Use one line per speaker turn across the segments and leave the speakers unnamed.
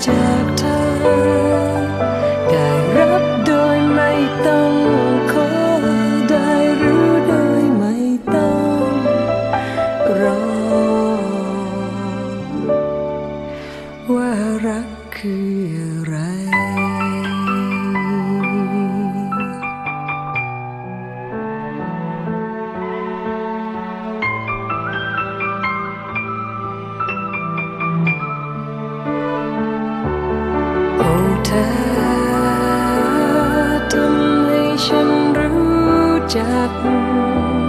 just รู้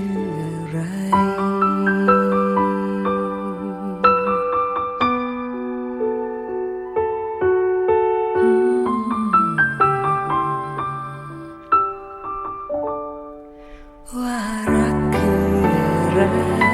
อะไร ว่ารักคืออะไร